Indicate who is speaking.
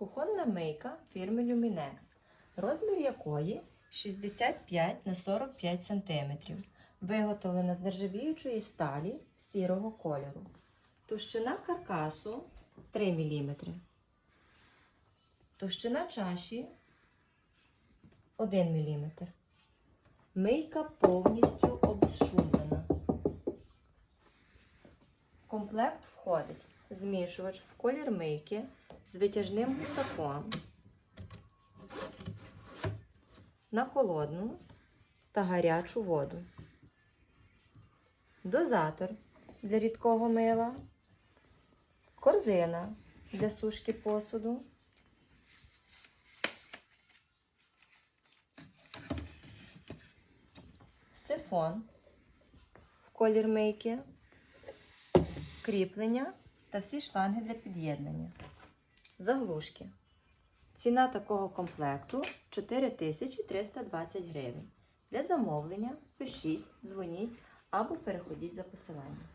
Speaker 1: Кухонна мийка фірми Luminex, розмір якої 65 на 45 см. Виготовлена з нержавіючої сталі сірого кольору. Товщина каркасу 3 мм. Товщина чаші 1 мм. Мийка повністю обезшумлена. В комплект входить змішувач в колір мийки з витяжним гусаком на холодну та гарячу воду. Дозатор для рідкого мила, корзина для сушки посуду, сифон в колір мийки, кріплення та всі шланги для під'єднання. Заглушки. Ціна такого комплекту 4320 гривень. Для замовлення пишіть, дзвоніть або переходіть за посиланням.